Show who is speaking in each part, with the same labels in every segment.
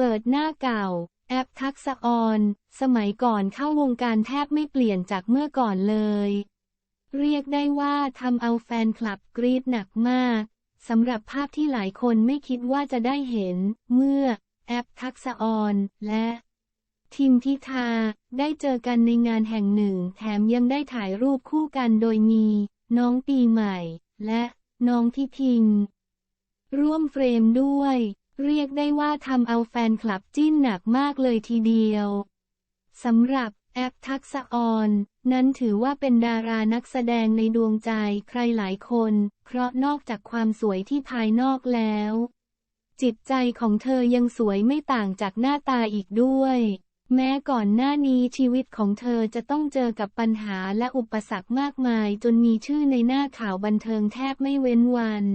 Speaker 1: เปิดหน้าเก่า แอปทักษะออน สมัยก่อนเข้าวงการแทบไม่เปลี่ยนจากเมื่อก่อนเลย เรียกได้ว่าทำเอาแฟนคลับกรี๊ดหนักมากสำหรับภาพที่หลายคนไม่คิดว่าจะได้เห็น เมื่อ แอปทักษะออน และทิมพิธาได้เจอกันในงานแห่งหนึ่ง แถมยังได้ถ่ายรูปคู่กันโดยมี น้องปีใหม่ และน้องพี่พิง ร่วมเฟรมด้วย เรียกได้ว่าทำเอาแฟนคลับจิ้นหนักมากเลยทีเดียวสำหรับแอปทักษะออนนั้นถือว่าเป็นดารานักแสดงในดวงใจใครหลายคน เพราะนอกจากความสวยที่ภายนอกแล้ว จิตใจของเธอยังสวยไม่ต่างจากหน้าตาอีกด้วย แม้ก่อนหน้านี้ชีวิตของเธอจะต้องเจอกับปัญหาและอุปสรรคมากมายจนมีชื่อในหน้าข่าวบันเทิงแทบไม่เว้นวัน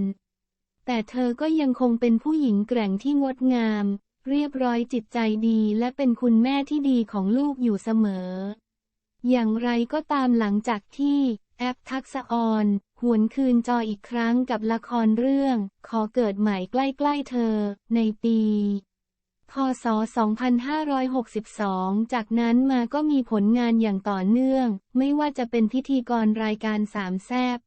Speaker 1: แต่เธอก็ยังคงเป็นผู้หญิงแกร่งที่งดงาม เรียบร้อยจิตใจดีและเป็นคุณแม่ที่ดีของลูกอยู่เสมอ อย่างไรก็ตามหลังจากที่แอปทักษออนหวนคืนจออีกครั้งกับละครเรื่อง ขอเกิดใหม่ใกล้ๆเธอ ในปี พศ 2562 จากนั้นมาก็มีผลงานอย่างต่อเนื่อง ไม่ว่าจะเป็นพิธีกรรายการสามแซบ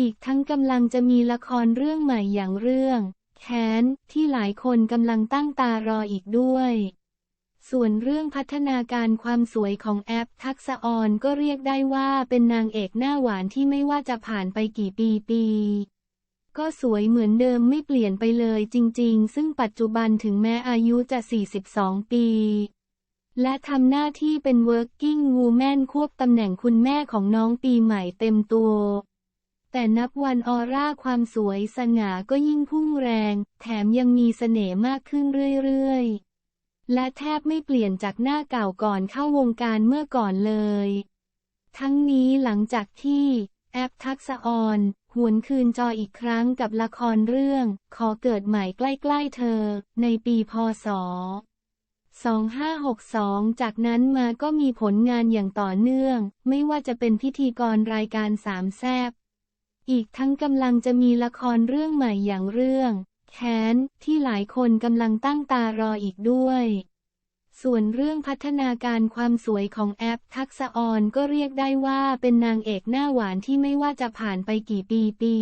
Speaker 1: อีกทั้งกำลังจะมีละครเรื่องใหม่อย่างเรื่อง แค้น ที่หลายคนกำลังตั้งตารออีกด้วย ส่วนเรื่องพัฒนาการความสวยของแอปทักษะออนก็เรียกได้ว่าเป็นนางเอกหน้าหวานที่ไม่ว่าจะผ่านไปกี่ปีปีก็สวยเหมือนเดิมไม่เปลี่ยนไปเลยจริงๆ ซึ่งปัจจุบันถึงแม้อายุจะ 42 ปี และทำหน้าที่เป็น working woman ควบตำแหน่งคุณแม่ของน้องปีใหม่เต็มตัว แต่นับวันออร่าความสวยสง่าก็ยิ่งพุ่งแรง แถมยังมีเสน่ห์มากขึ้นเรื่อยๆ และแทบไม่เปลี่ยนจากหน้าเก่าก่อนเข้าวงการเมื่อก่อนเลย ทั้งนี้หลังจากที่แอปทักษออนหวนคืนจออีกครั้งกับละครเรื่อง ขอเกิดใหม่ใกล้ๆเธอ ในปีพศ 2562 จากนั้นมาก็มีผลงานอย่างต่อเนื่อง ไม่ว่าจะเป็นพิธีกรรายการสามแซบ อีกทั้งกำลังจะมีละครเรื่องใหม่อย่างเรื่อง แค้น ที่หลายคนกำลังตั้งตารออีกด้วย ส่วนเรื่องพัฒนาการความสวยของแอปทักษออนก็เรียกได้ว่าเป็นนางเอกหน้าหวานที่ไม่ว่าจะผ่านไปกี่ปีปี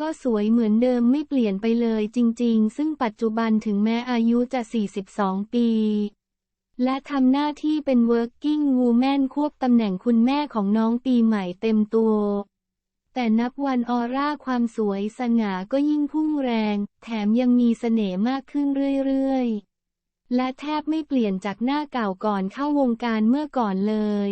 Speaker 1: ก็สวยเหมือนเดิมไม่เปลี่ยนไปเลยจริงๆ ซึ่งปัจจุบันถึงแม้อายุจะ 42 ปี และทำหน้าที่เป็น working woman ควบตำแหน่งคุณแม่ของน้องปีใหม่เต็มตัว แต่นับวันออร่าความสวยสง่าก็ยิ่งพุ่งแรง แถมยังมีเสน่ห์มากขึ้นเรื่อยๆ และแทบไม่เปลี่ยนจากหน้าเก่าก่อนเข้าวงการเมื่อก่อนเลย